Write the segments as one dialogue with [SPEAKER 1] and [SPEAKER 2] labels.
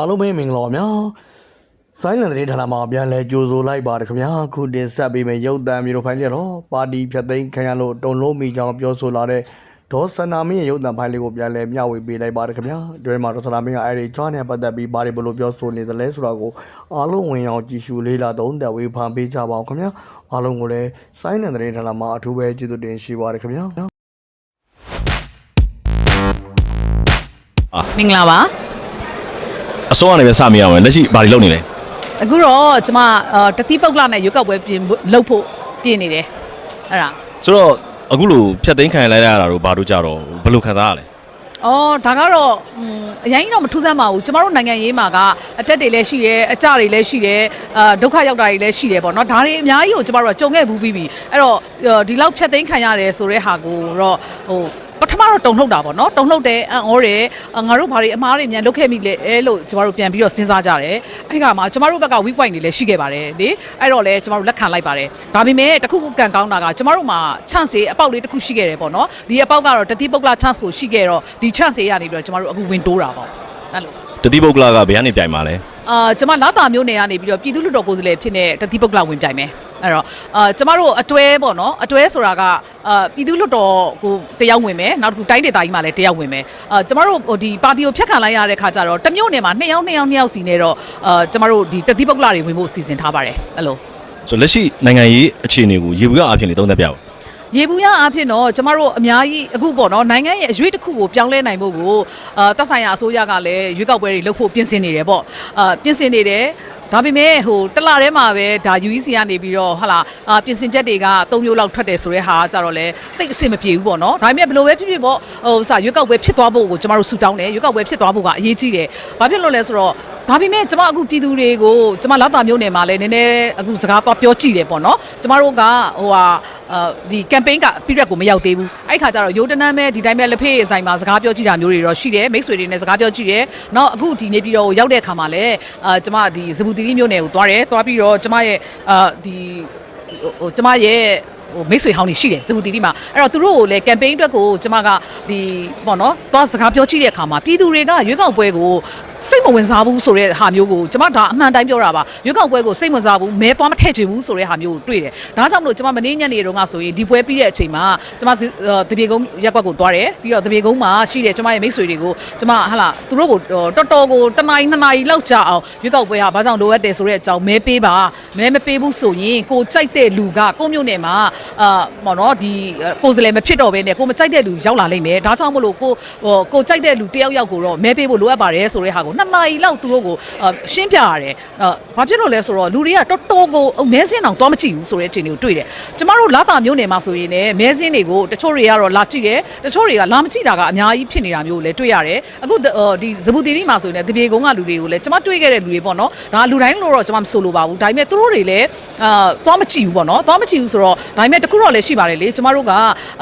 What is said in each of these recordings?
[SPEAKER 1] အားလုံးပဲမင်္ဂလာပါဗျာဆိုင်းလန်တဲ့ဌာနမှာပြန်လဲကြိုဆိုလိုက်ပါတယ်ခင်ဗျာခုတင်ဆက်ပေးမယ့်ရုပ်သံမျိုးတို့ဖိုင်လေးတော့ပါတီဖြတ်သိမ်းခံရလို့တုံလုံးမိကြောင်းပြောဆိုလာတဲ့ဒေါ်စနာမင်းရဲ့ရုပ်သံဖိုင်လေးကိုပြန်လဲမျှဝေပေးလိုက်ပါတယ်ခင်ဗျာဒီမှာဒေါ်စနာမင်းကအဲ့ဒီချွားနဲ့ပတ်သက်ပြီးဘာတွေဘလို့ပြောဆိုနေသလဲဆိုတာကိုအားလုံးဝင်အောင်ကြည့်ရှုလေးလာသုံးသပ်ဝေဖန်ပေးကြပါအောင်ခင်ဗျာအားလုံးကိုလည်းဆိုင်းလန်တဲ့ဌာနမှာအထူးပဲကျေးဇူးတင်ရှိပါတယ်ခင်ဗျာ
[SPEAKER 2] မင်္ဂလာပါ
[SPEAKER 3] အစောကနေပဲစမိရအောင်လက်ရှိဘာတွေလုပ်နေလဲ
[SPEAKER 2] အခုတော့ကျမအာတတိပုတ်ကနဲ့ရွက်ကောက်ပွဲပြင်ဖို့လုပ်ဖို့ပြင်နေတယ်အဲ့ဒါ
[SPEAKER 3] ဆိုတော့အခုလိုဖြတ်သိမ်းခံလိုက်ရတာတော့ဘာတို့ကြတော့ဘယ်လိုခံစားရလဲ
[SPEAKER 2] အော်ဒါကတော့อืมအရင်ကြီးတော့မထူးဆန်းပါဘူးကျမတို့နိုင်ငံရေးမှာကအတက်တွေလည်းရှိတယ်အကြတွေလည်းရှိတယ်အာဒုက္ခရောက်တာတွေလည်းရှိတယ်ပေါ့နော်ဒါတွေအများကြီးကိုကျမတို့ကကြုံခဲ့ဘူးပြီးပြီအဲ့တော့အာဒီလောက်ဖြတ်သိမ်းခံရတယ်ဆိုတဲ့ဟာကိုတော့ဟို ပထမတော့တုံ့လှုပ်တာပေါ့နော်တုံ့လှုပ်တယ်အံ့ဩတယ်အာငါတို့ဘာတွေအမားတွေမြန်လုပ်ခဲ့မိလဲအဲလို့ကျမတို့ပြန်ပြီးတော့စဉ်းစားကြတယ်အဲ့ဒီခါမှာကျမတို့ဘက်က weak point တွေလည်းရှိခဲ့ပါတယ်လေအဲ့တော့လည်းကျမတို့လက်ခံလိုက်ပါတယ်ဒါပေမဲ့တစ်ခုခုကန်ကောင်းတာကကျမတို့မှာ chance တွေအပေါက်လေးတစ်ခုရှိခဲ့တယ်ပေါ့နော်ဒီအပေါက်ကတော့တတိပုတ်က chance ကိုရှိခဲ့တော့ဒီ chance တွေရနေပြီးတော့ကျမတို့အခုဝင်တိုးတာပေါ့အဲ့လို
[SPEAKER 3] တတိပုတ်ကလာကဘယ်ကနေပြိုင်မှာလဲ
[SPEAKER 2] အာကျမလာတာမျိုးနေရနေပြီးတော့ပြည်သူ့လူတော်ကိုယ်စားလှယ်ဖြစ်နေတတိပုတ်ကဝင်ပြိုင်မယ် အဲ့တော့အာကျမတို့အတွဲပေါ့နော်အတွဲဆိုတာကအာပြည်သူ့လူတော်ကိုတယောက်ဝင်မယ်နောက်တစ်ခုတိုင်းဒေသကြီးမှာလည်းတယောက်ဝင်မယ်အာကျမတို့ဟိုဒီပါတီကိုဖျက်ခံလိုက်ရတဲ့ခါကျတော့တစ်မြို့နယ်မှာနှစ်ယောက်နှစ်ယောက်နှစ်ယောက်စီနေတော့အာကျမတို့ဒီတတိပုတ်ကတွေဝင်ဖို့စီစဉ်ထားပါတယ်အဲ့လို
[SPEAKER 3] ဆိုတော့လက်ရှိနိုင်ငံရေးအခြေအနေကိုရေဘူးကအဖြစ်နေသုံးသပ်ပြပါ
[SPEAKER 2] ရေဘူးရအဖြစ်တော့ကျမတို့အများကြီးအခုပေါ့နော်နိုင်ငံရဲ့အရွေးတစ်ခုကိုပြောင်းလဲနိုင်ဖို့ကိုအာတက်ဆိုင်ရာအစိုးရကလည်းရွေးကောက်ပွဲတွေလုပ်ဖို့ပြင်ဆင်နေတယ်ပေါ့အာပြင်ဆင်နေတယ် ဒါပေမဲ့ဟိုတစ်လထဲမှာပဲဒါ UEC ကနေပြီးတော့ဟာလာအာပြင်ဆင်ချက်တွေက၃မျိုးလောက်ထွက်တယ်ဆိုတဲ့ဟာကကြတော့လေတိတ်အဆင်မပြေဘူးပေါ့နော်ဒါပေမဲ့ဘယ်လိုပဲဖြစ်ဖြစ်ပေါ့ဟိုစာရွေးကောက်ပွဲဖြစ်သွားဖို့ကိုကျမတို့ဆူတောင်းတယ်ရွေးကောက်ပွဲဖြစ်သွားဖို့ကအရေးကြီးတယ်ဘာဖြစ်လို့လဲဆိုတော့ ဒါပေမဲ့ကျမအခုပြည်သူတွေကိုကျမလာတာမျိုးနယ်မှာလည်းနည်းနည်းအခုစကားတော့ပြောကြည့်တယ်ပေါ့နော်ကျမတို့ကဟိုဟာအာဒီ campaign က period ကိုမရောက်သေးဘူးအဲ့ခါကျတော့ရိုးတနမ်းပဲဒီတိုင်းပဲလက်ဖေးဆိုင်မှာစကားပြောကြည့်တာမျိုးတွေတော့ရှိတယ်မိတ်ဆွေတွေနဲ့စကားပြောကြည့်တယ်နောက်အခုဒီနေပြည်တော်ကိုရောက်တဲ့အခါမှာလည်းအာကျမဒီဇဘူတီရီမျိုးနယ်ကိုသွားတယ်သွားပြီးတော့ကျမရဲ့အာဒီဟိုကျမရဲ့ဟိုမိတ်ဆွေဟောင်းနေရှိတယ်ဇဘူတီရီမှာအဲ့တော့သူတို့ကိုလည်း campaign အတွက်ကိုကျမကဒီပေါ့နော်သွားစကားပြောကြည့်တဲ့အခါမှာပြည်သူတွေကရွေးကောက်ပွဲကို စိတ်မဝင်စားဘူးဆိုတဲ့ဟာမျိုးကိုကျမဒါအမှန်တိုင်းပြောတာပါရွေးကောက်ပွဲကိုစိတ်မဝင်စားဘူးမဲသွားမထည့်ချင်ဘူးဆိုတဲ့ဟာမျိုးကိုတွေ့တယ်ဒါကြောင့်မလို့ကျမမနေ့ညနေတုန်းကဆိုရင်ဒီပွဲပြီးတဲ့အချိန်မှာကျမတပြေကုန်းရက်ကွက်ကိုသွားတယ်ပြီးတော့တပြေကုန်းမှာရှိတဲ့ကျမရဲ့မိတ်ဆွေတွေကိုကျမဟာလာသူတို့ကိုတော်တော်ကိုတနာရီနှစ်နာရီလောက်ကြာအောင်ရွေးကောက်ပွဲဟာဘာကြောင့်လိုအပ်တယ်ဆိုတဲ့အကြောင်းမဲပေးပါမဲမပေးဘူးဆိုရင်ကိုကြိုက်တဲ့လူကကိုမျိုးနယ်မှာအာပေါ့နော်ဒီကိုယ်စလဲမဖြစ်တော့ဘဲနဲ့ကိုမကြိုက်တဲ့လူရောက်လာလိမ့်မယ်ဒါကြောင့်မလို့ကိုဟိုကိုကြိုက်တဲ့လူတယောက်ယောက်ကိုတော့မဲပေးဖို့လိုအပ်ပါတယ်ဆိုတဲ့ဟာကိုနှစ်နာရီလောက်သူတို့ကိုရှင်းပြရတယ်အာဘာဖြစ်လို့လဲဆိုတော့လူတွေကတော်တော်ကိုမဲစင်းအောင်သွားမကြည့်ဘူးဆိုတဲ့အခြေအနေကိုတွေ့တယ်ကျမတို့လာတာမျိုးနယ်မှာဆိုရင်လည်းမဲစင်းတွေကိုတချို့တွေကတော့လာကြည့်တယ်တချို့တွေကလာမကြည့်တာကအများကြီးဖြစ်နေတာမျိုးကိုလည်းတွေ့ရတယ်အခုဒီဇဘူတီရီမှာဆိုရင်လည်းတပြေကုန်းကလူတွေကိုလည်းကျမတွေ့ခဲ့တဲ့လူတွေပေါ့နော်ဒါလူတိုင်းလို့တော့ကျမမဆိုလိုပါဘူးဒါပေမဲ့သူတို့တွေလည်းအာသွားမကြည့်ဘူးပေါ့နော်သွားမကြည့်ဘူးဆိုတော့ဒါပေမဲ့တခုတော့လည်းရှိပါတယ်လေကျမတို့က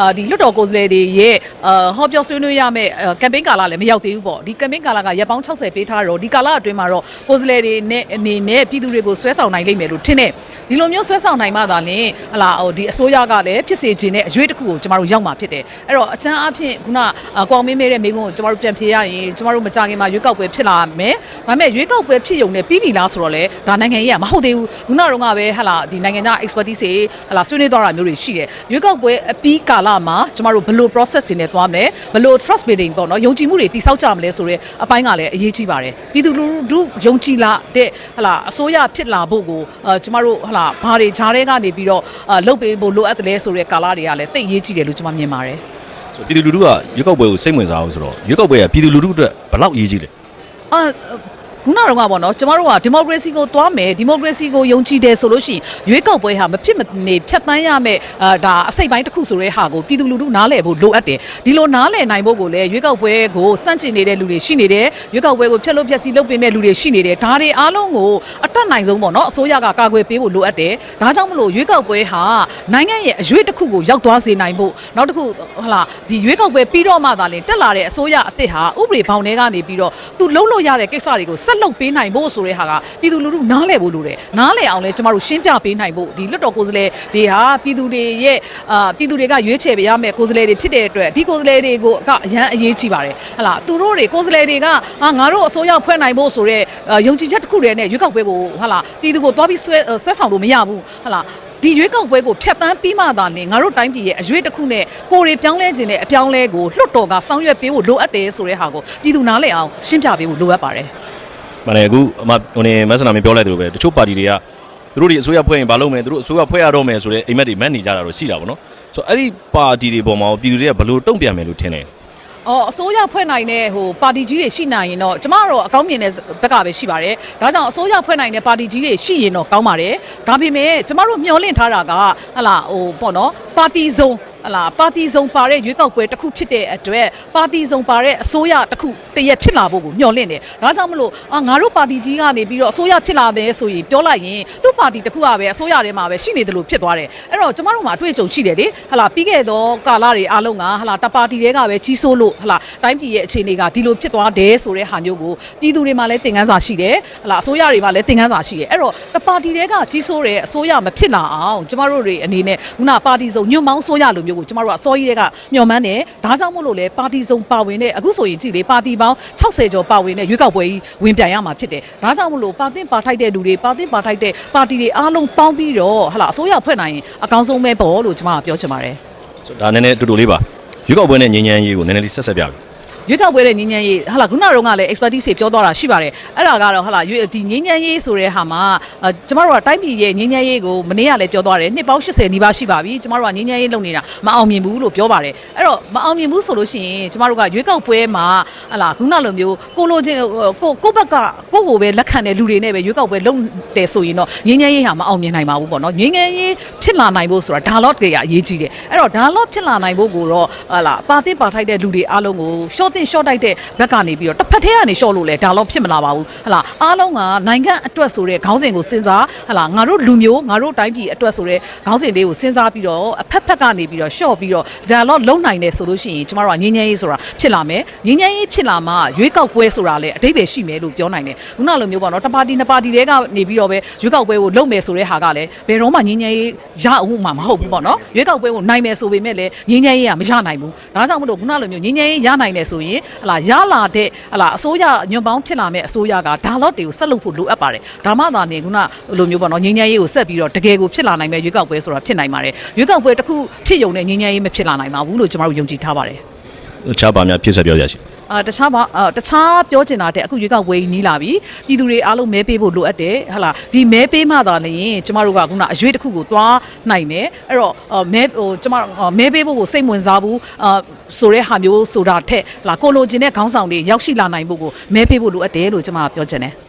[SPEAKER 2] အာဒီလွတ်တော်ကိုယ်စားလှယ်တွေရဲ့အာဟောပြောဆွေးနွေးရမယ့်ကမ်ပိန်းကာလလည်းမရောက်သေးဘူးပေါ့ဒီကမ်ပိန်းကာလကရက်ပေါင်း60ပေးထားတော့ဒီကာလအတွင်းမှာတော့ကိုယ်စားလှယ်တွေနဲ့အနေနဲ့ပြည်သူတွေကိုဆွဲဆောင်နိုင်လိမ့်မယ်လို့ထင်တယ်ဒီလိုမျိုးဆွဲဆောင်နိုင်မှသာလျှင်ဟလာဟိုဒီအစိုးရကလည်းဖြစ်စေခြင်းနဲ့အရွေးတစ်ခုကိုကျမတို့ရောက်မှာဖြစ်တယ်အဲ့တော့အချမ်းအဖြစ်ခုနကောင်မင်းမဲတဲ့မိကုန်းကိုကျမတို့ပြန်ဖြေရရင်ကျမတို့မကြခင်မှာရွေးကောက်ပွဲဖြစ်လာမယ်ဒါပေမဲ့ရွေးကောက်ပွဲဖြစ်ုံနဲ့ပြီးပြီလားဆိုတော့လေဒါနိုင်ငံရေးကမဟုတ်သေးဘူးခုနကတော့ကပဲဟလာဒီနိုင်ငံခြား expertise တွေဟလာဆွေးနွေးသွားတာမျိုးတွေရှိတယ်ရွေးကောက်ပွဲအပြီးကာလမှာကျမတို့ဘယ်လို process တွေနဲ့သွားမလဲဘယ်လို trust building ပေါ့နော်ယုံကြည်မှုတွေတိဆောက်ကြမလဲဆိုတော့အပိုင်းကလည်းအရေးကြီးပါတယ်ပြည်သူလူထုယုံကြည်လာတဲ့ဟလာအစိုးရဖြစ်လာဖို့ကိုအဲကျမတို့ဟလာဘာတွေဂျားတွေကနေပြီးတော့လှုပ်ပေးဖို့လိုအပ်တယ်လဲဆိုတဲ့ကာလတွေကလည်းတိတ်အရေးကြီးတယ်လို့ကျွန်မမြင်ပါတယ်
[SPEAKER 3] ဆိုပြည်သူလူထုကရွေးကောက်ပွဲကိုစိတ်ဝင်စားအောင်ဆိုတော့ရွေးကောက်ပွဲကပြည်သူလူထုအတွက်ဘယ်လောက်အရေးကြီးလဲ
[SPEAKER 2] အာ ခုနကတော့ကပေါ့နော်ကျမတို့ကဒီမိုကရေစီကိုသွားမယ်ဒီမိုကရေစီကိုယုံကြည်တယ်ဆိုလို့ရှိရင်ရွေးကောက်ပွဲဟာမဖြစ်မနေဖြတ်တန်းရမယ်အာဒါအစိတ်ပိုင်းတစ်ခုဆိုတဲ့ဟာကိုပြည်သူလူထုနားလည်ဖို့လိုအပ်တယ်ဒီလိုနားလည်နိုင်ဖို့ကိုလည်းရွေးကောက်ပွဲကိုစန့်ကျင်နေတဲ့လူတွေရှိနေတယ်ရွေးကောက်ပွဲကိုဖျက်လို့ဖျက်စီလုပ်ပေးမဲ့လူတွေရှိနေတယ်ဒါတွေအားလုံးကိုအတက်နိုင်ဆုံးပေါ့နော်အစိုးရကကာကွယ်ပေးဖို့လိုအပ်တယ်ဒါကြောင့်မလို့ရွေးကောက်ပွဲဟာနိုင်ငံရဲ့အရွေးတစ်ခုကိုရောက်သွားစေနိုင်ဖို့နောက်တစ်ခုဟလာဒီရွေးကောက်ပွဲပြီးတော့မှသာလင်တက်လာတဲ့အစိုးရအစ်စ်ဟာဥပဒေဘောင်ထဲကနေပြီးတော့သူလုံးလို့ရတဲ့ကိစ္စတွေကိုစဆက်လုပ်ပေးနိုင်ဖို့ဆိုတဲ့ဟာကပြည်သူလူထုနားလည်ဖို့လိုတယ်နားလည်အောင်လဲကျမတို့ရှင်းပြပေးနိုင်ဖို့ဒီလွတ်တော်ကိုယ်စားလှယ်တွေဟာပြည်သူတွေရဲ့အာပြည်သူတွေကရွေးချယ်ပေးရမယ်ကိုယ်စားလှယ်တွေဖြစ်တဲ့အတွက်ဒီကိုယ်စားလှယ်တွေကိုကအရန်အရေးကြီးပါတယ်ဟလာသူတို့တွေကိုယ်စားလှယ်တွေကအာငါတို့အစိုးရဖွဲ့နိုင်ဖို့ဆိုတဲ့အာယုံကြည်ချက်တစ်ခုတည်းနဲ့ရွေးကောက်ပွဲကိုဟလာပြည်သူကိုသွားပြီးဆွဲဆွဲဆောင်လို့မရဘူးဟလာဒီရွေးကောက်ပွဲကိုဖျက်ဆီးပြီးမှသာနေငါတို့တိုင်းပြည်ရဲ့အရွေးတစ်ခုနဲ့ကိုယ်တွေပြောင်းလဲခြင်းနဲ့အပြောင်းလဲကိုလွတ်တော်ကဆောင်ရွက်ပေးဖို့လိုအပ်တယ်ဆိုတဲ့ဟာကိုပြည်သူနားလည်အောင်ရှင်းပြပေးဖို့လိုအပ်ပါတယ်
[SPEAKER 3] မနေ့အခုအမဟိုနေမဆနာမင်းပြောလိုက်တယ်လို့ပဲတချို့ပါတီတွေကသူတို့ဒီအစိုးရဖွဲ့ရင်ဘာလုပ်မလဲသူတို့အစိုးရဖွဲ့ရတော့မယ်ဆိုတဲ့အိမ်မက်တွေမက်နေကြတာတော့ရှိတာပေါ့နော်ဆိုတော့အဲ့ဒီပါတီတွေပေါ်မှာပြည်သူတွေကဘယ်လိုတုံ့ပြန်မယ်လို့ထင်လဲ
[SPEAKER 2] အော်အစိုးရဖွဲ့နိုင်တဲ့ဟိုပါတီကြီးတွေရှိနိုင်ရင်တော့ကျမတို့အကောင်းမြင်တဲ့ဘက်ကပဲရှိပါတယ်။ဒါကြောင့်အစိုးရဖွဲ့နိုင်တဲ့ပါတီကြီးတွေရှိရင်တော့ကောင်းပါတယ်။ဒါပေမဲ့ကျမတို့မျှော်လင့်ထားတာကဟလာဟိုပေါ့နော်ပါတီစုံ ဟလာပါတီစုံပါတဲ့ရွေးကောက်ပွဲတစ်ခုဖြစ်တဲ့အတွက်ပါတီစုံပါတဲ့အစိုးရတစ်ခုတရက်ဖြစ်လာဖို့ကိုမျှော်လင့်တယ်။ဒါကြောင့်မလို့အာငါတို့ပါတီကြီးကနေပြီးတော့အစိုးရဖြစ်လာမယ်ဆိုရင်ပြောလိုက်ရင်သူ့ပါတီတစ်ခုကပဲအစိုးရထဲမှာပဲရှိနေတယ်လို့ဖြစ်သွားတယ်။အဲ့တော့ကျမတို့မှာအတွေ့အကြုံရှိတယ်လေ။ဟလာပြီးခဲ့သောကာလတွေအားလုံးကဟလာတပါတီတွေကပဲကြီးစိုးလို့ဟလာတိုင်းပြည်ရဲ့အခြေအနေကဒီလိုဖြစ်သွားတယ်ဆိုတဲ့ဟာမျိုးကိုပြည်သူတွေမှာလည်းသင်ခန်းစာရှိတယ်။ဟလာအစိုးရတွေမှာလည်းသင်ခန်းစာရှိတယ်။အဲ့တော့တပါတီတွေကကြီးစိုးတဲ့အစိုးရမဖြစ်လာအောင်ကျမတို့တွေအနေနဲ့ခုနပါတီစုံညွန့်မောင်းအစိုးရလိုမျိုးကိုကျမတို့ကအစောကြီးတွေကညှော်မှန်းတယ်။ဒါကြောင့်မို့လို့လေပါတီစုံပါဝင်တဲ့အခုဆိုရင်ကြည့်လေပါတီပေါင်း60ကျော်ပါဝင်တဲ့ရွေးကောက်ပွဲကြီးဝင်ပြိုင်ရမှာဖြစ်တယ်။ဒါကြောင့်မို့လို့ပါတင်ပါထိုက်တဲ့လူတွေပါတင်ပါထိုက်တဲ့ပါတီတွေအားလုံးပေါင်းပြီးတော့ဟလာအစိုးရဖွဲ့နိုင်ရင်အကောင်းဆုံးပဲပေါ့လို့ကျမကပြောချင်ပါတယ်။
[SPEAKER 3] ဆိုတော့ဒါနည်းနည်းတူတူလေးပါရွေးကောက်ပွဲနဲ့ငញ្ញမ်းရေးကိုနည်းနည်းလေးဆက်ဆက်ပြပြီ
[SPEAKER 2] ရွေးကောက်ပွဲတဲ့ငင်းငင်းရေးဟာလာခုနကတော့ကလည်း expertise တွေပြောသွားတာရှိပါတယ်အဲ့ဒါကတော့ဟာလာရွေးဒီငင်းငင်းရေးဆိုတဲ့ဟာမှာအာကျမတို့ကတိုင်းပြည်ရဲ့ငင်းငင်းရေးကိုမနေ့ကလည်းပြောသွားတယ်နှစ်ပေါင်း80နီးပါးရှိပါပြီကျမတို့ကငင်းငင်းရေးလုပ်နေတာမအောင်မြင်ဘူးလို့ပြောပါတယ်အဲ့တော့မအောင်မြင်ဘူးဆိုလို့ရှိရင်ကျမတို့ကရွေးကောက်ပွဲမှာဟာလာခုနလိုမျိုးကိုလိုချင်းကိုကိုဘက်ကကိုကိုပဲလက်ခံတဲ့လူတွေနဲ့ပဲရွေးကောက်ပွဲလုပ်တယ်ဆိုရင်တော့ငင်းငင်းရေးဟာမအောင်မြင်နိုင်ပါဘူးပေါ့နော်ငင်းငင်းရေးဖြစ်လာနိုင်ဖို့ဆိုတာ dialogue တွေကအရေးကြီးတယ်အဲ့တော့ dialogue ဖြစ်လာနိုင်ဖို့ကိုတော့ဟာလာပါတင်ပါထိုက်တဲ့လူတွေအားလုံးကို short တင် short တိုက်တဲ့ဘက်ကနေပြီးတော့တစ်ဖက်ထဲကနေ short လို့လဲ dialogue ဖြစ်မလာပါဘူးဟလာအားလုံးကနိုင်ငံအတွက်ဆိုတဲ့ခေါင်းစဉ်ကိုစဉ်းစားဟလာငါတို့လူမျိုးငါတို့တိုင်းပြည်အတွက်ဆိုတဲ့ခေါင်းစဉ်လေးကိုစဉ်းစားပြီးတော့အဖက်ဖက်ကနေပြီးတော့ short ပြီးတော့ dialogue လုံးနိုင်တယ်ဆိုလို့ရှိရင်ကျမတို့ကငင်းငင်းရေးဆိုတာဖြစ်လာမယ်ငင်းငင်းရေးဖြစ်လာမှရွေးကောက်ပွဲဆိုတာလည်းအတိတ်ပဲရှိမယ်လို့ပြောနိုင်တယ်ခုနလိုမျိုးပေါ့နော်တစ်ပါတီနှစ်ပါတီတွေကနေပြီးတော့ပဲရွေးကောက်ပွဲကိုလုပ်မယ်ဆိုတဲ့ဟာကလည်းဘယ်တော့မှငင်းငင်းရေးရအောင်မှမဟုတ်ဘူးပေါ့နော်ရွေးကောက်ပွဲကိုနိုင်မယ်ဆိုပေမဲ့လည်းငင်းငင်းရေးကမရနိုင်ဘူးဒါကြောင့်မလို့ခုနလိုမျိုးငင်းငင်းရေးရနိုင်တယ်ဆိုရင်ဟလာရလာတဲ့ဟလာအစိုးရညွန့်ပေါင်းဖြစ်လာမဲ့အစိုးရကဒါလော့တွေကိုဆက်လုပ်ဖို့လိုအပ်ပါတယ်ဒါမှသာနေခုနလိုမျိုးပေါ့နော်ငင်းငင်းရေးကိုဆက်ပြီးတော့တကယ်ကိုဖြစ်လာနိုင်မဲ့ရွေးကောက်ပွဲဆိုတာဖြစ်နိုင်ပါတယ်ရွေးကောက်ပွဲတစ်ခုဖြစ်ရုံနဲ့ငင်းငင်းရေးမဖြစ်လာနိုင်ပါဘူးလို့ကျွန်တော်တို့ယုံကြည်ထားပါတယ်
[SPEAKER 3] တခြားပါများဖြစ်ဆက်ပြောရရှိ
[SPEAKER 2] အာတခြားဘာအာတခြားပြောချင်တာတဲ့အခုရွေးကောက်ပွဲကြီးနီးလာပြီပြည်သူတွေအားလုံးမဲပေးဖို့လိုအပ်တယ်ဟလာဒီမဲပေးမှသာလျှင်ကျမတို့ကခုနအရွေးတစ်ခုကိုသွားနိုင်မယ်အဲ့တော့အာမဲဟိုကျမတို့အာမဲပေးဖို့ကိုစိတ်ဝင်စားဘူးအာဆိုတဲ့ဟာမျိုးဆိုတာထက်ဟလာကိုလိုချင်တဲ့ခေါင်းဆောင်တွေရောက်ရှိလာနိုင်ဖို့ကိုမဲပေးဖို့လိုအပ်တယ်လို့ကျမကပြောချင်တယ်